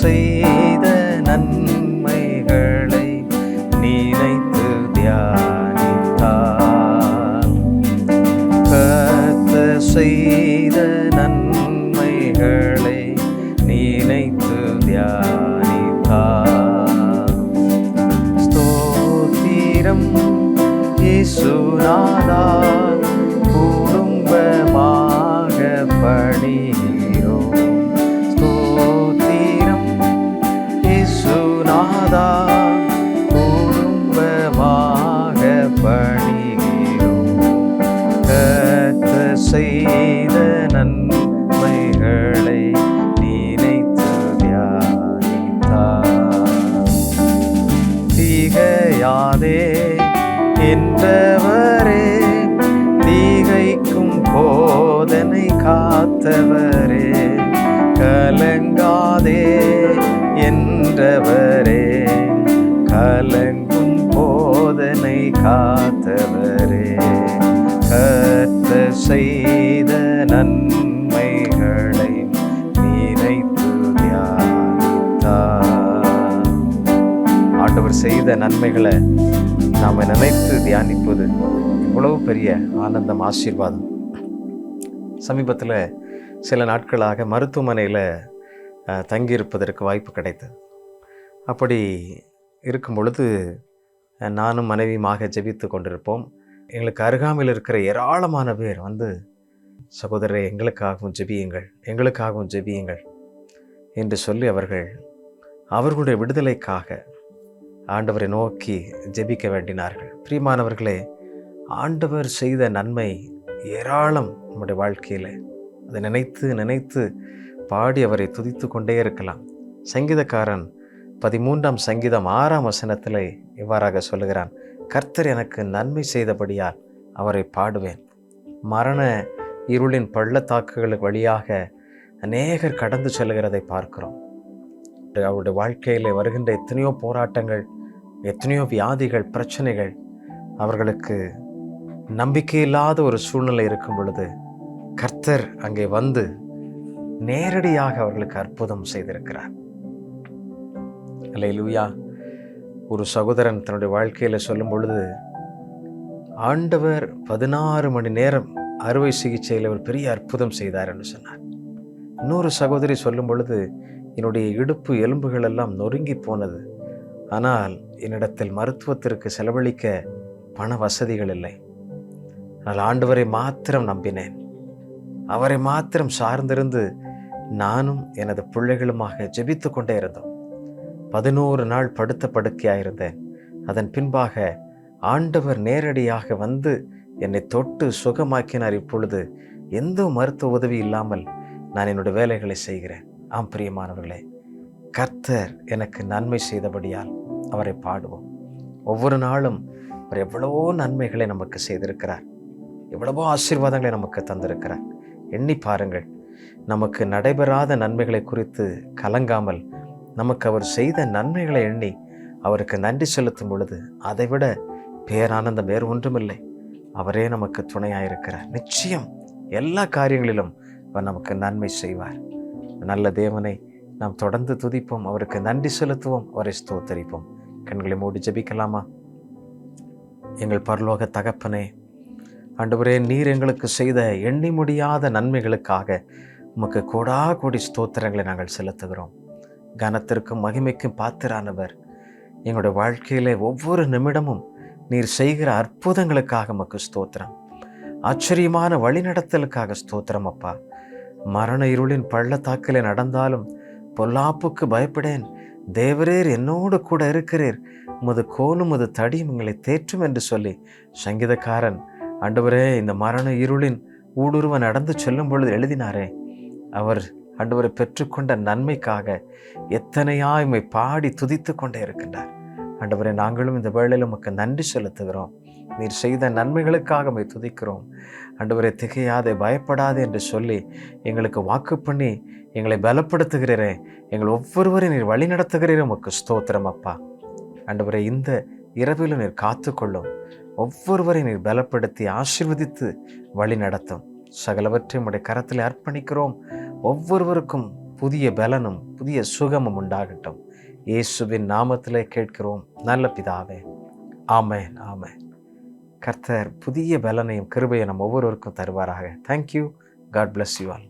see செய்த நன்மைகளை நினைத்து தியானித்தார். தீகையாதே என்றவரே தீகைக்கும் போதனை காத்தவரே கலங்காதே என்றவர் செய்த நன்மைகளை நாம் நினைத்து தியானிப்பது இவ்வளவு பெரிய ஆனந்தம் ஆசீர்வாதம். சமீபத்தில் சில நாட்களாக மருத்துவமனையில் தங்கியிருப்பதற்கு வாய்ப்பு கிடைத்தது. அப்படி இருக்கும் பொழுது நானும் மனைவியுமாக ஜெபித்து கொண்டிருப்போம். எங்களுக்கு அருகாமையில் இருக்கிற ஏராளமான பேர் வந்து சகோதரரை எங்களுக்காகவும் ஜெபியுங்கள் எங்களுக்காகவும் ஜெபியுங்கள் என்று சொல்லி அவர்கள் அவர்களுடைய விடுதலைக்காக ஆண்டவரை நோக்கி ஜெபிக்க வேண்டினார்கள். பிரியமானவர்களே ஆண்டவர் செய்த நன்மை ஏராளம் நம்முடைய வாழ்க்கையில். அதை நினைத்து நினைத்து பாடி அவரை துதித்து கொண்டே இருக்கலாம். சங்கீதக்காரன் பதிமூன்றாம் சங்கீதம் ஆறாம் வசனத்தில் இவ்வாறாக சொல்லுகிறான் கர்த்தர் எனக்கு நன்மை செய்தபடியால் அவரை பாடுவேன். மரண இருளின் பள்ளத்தாக்குகளுக்கு வழியாக அநேகர் கடந்து செல்கிறதை பார்க்கிறோம். அவருடைய வாழ்க்கையில் வருகின்ற எத்தனையோ போராட்டங்கள் எத்தனையோ வியாதிகள் பிரச்சனைகள் அவர்களுக்கு நம்பிக்கையில்லாத ஒரு சூழ்நிலை இருக்கும் பொழுது கர்த்தர் அங்கே வந்து நேரடியாக அவர்களுக்கு அற்புதம் செய்திருக்கிறார். அல்லேலூயா ஒரு சகோதரன் தன்னுடைய வாழ்க்கையில் சொல்லும் பொழுது ஆண்டவர் பதினாறு மணி நேரம் அறுவை சிகிச்சையில் ஒரு பெரிய அற்புதம் செய்தார் என்று சொன்னார். இன்னொரு சகோதரி சொல்லும் பொழுது என்னுடைய இடுப்பு எலும்புகள் எல்லாம் நொறுங்கி போனது. ஆனால் என்னிடத்தில் மருத்துவத்திற்கு செலவழிக்க பண வசதிகள் இல்லை. ஆனால் ஆண்டவரை மாத்திரம் நம்பினேன். அவரை மாத்திரம் சார்ந்திருந்து நானும் எனது பிள்ளைகளுமாக ஜெபித்து கொண்டே இருந்தோம். பதினோரு நாள் படுத்த படுக்கையாயிருந்தேன். அதன் பின்பாக ஆண்டவர் நேரடியாக வந்து என்னை தொட்டு சுகமாக்கினார். இப்பொழுது எந்த மருத்துவ உதவி இல்லாமல் நான் என்னுடைய வேலைகளை செய்கிறேன். ஆம் பிரியமானவர்களே கர்த்தர் எனக்கு நன்மை செய்தபடியால் அவரை பாடுவோம். ஒவ்வொரு நாளும் அவர் எவ்வளவோ நன்மைகளை நமக்கு செய்திருக்கிறார். எவ்வளவோ ஆசீர்வாதங்களை நமக்கு தந்திருக்கிறார். எண்ணி பாருங்கள் நமக்கு நடைபெறாத நன்மைகளை குறித்து கலங்காமல் நமக்கு அவர் செய்த நன்மைகளை எண்ணி அவருக்கு நன்றி செலுத்தும் பொழுது அதைவிட பேரானந்தம் வேறு ஒன்றுமில்லை. அவரே நமக்கு துணையாக இருக்கிறார் நிச்சயம் எல்லா காரியங்களிலும் அவர் நமக்கு நன்மை செய்வார். நல்ல தேவனை நாம் தொடர்ந்து துதிப்போம். அவருக்கு நன்றி செலுத்துவோம். அவரை ஸ்தோத்தரிப்போம். கண்களை மூடி ஜெபிக்கலாமா? எங்கள் பரலோக தகப்பனே ஆண்டவரே நீர் எங்களுக்கு செய்த எண்ணி முடியாத நன்மைகளுக்காக உமக்கு கோடா கோடி ஸ்தோத்திரங்களை நாங்கள் செலுத்துகிறோம். கனத்திற்கும் மகிமைக்கும் பாத்திரானவர் எங்களுடைய வாழ்க்கையிலே ஒவ்வொரு நிமிடமும் நீர் செய்கிற அற்புதங்களுக்காக உமக்கு ஸ்தோத்திரம். ஆச்சரியமான வழிநடத்தலுக்காக ஸ்தோத்திரம் அப்பா. மரண இருளின் பள்ளத்தாக்கிலே நடந்தாலும் பொல்லாப்புக்கு பயப்படேன். தேவரேர் என்னோடு கூட இருக்கிறீர். உமது கோலும் உமது தடியும் எங்களை தேற்றும் என்று சொல்லி சங்கீதக்காரன் ஆண்டவரே இந்த மரண இருளின் ஊடுருவ நடந்து செல்லும் பொழுது எழுதினாரே. அவர் ஆண்டவரை பெற்றுக்கொண்ட நன்மைக்காக எத்தனையாய்மை பாடி துதித்து கொண்டே இருக்கின்றார். ஆண்டவரே நாங்களும் இந்த வேளையில் உமக்கு நன்றி செலுத்துகிறோம். நீர் செய்த நன்மைகளுக்காக உம்மை துதிக்கிறோம். ஆண்டவரை திகையாதே பயப்படாதே என்று சொல்லி எங்களுக்கு வாக்கு பண்ணி எங்களை பலப்படுத்துகிறீரே. எங்கள் ஒவ்வொருவரையும் நீர் வழி நடத்துகிறீரே உமக்கு ஸ்தோத்திரம் அப்பா. அன்றுவரை இந்த இரவிலும் நீர் காத்துக்கொள்ளும். ஒவ்வொருவரையும் நீர் பலப்படுத்தி ஆசிர்வதித்து வழி நடத்தும் சகலவற்றையும் உடைய கரத்தில் அர்ப்பணிக்கிறோம். ஒவ்வொருவருக்கும் புதிய பலனும் புதிய சுகமும் உண்டாகட்டும். இயேசுவின் நாமத்திலே கேட்கிறோம். நல்ல பிதாவே. ஆமேன் ஆமேன். கர்த்தர் புதிய பலனையும் கிருபையை நம்ம ஒவ்வொருவருக்கும் தருவாராக. Thank you God bless you all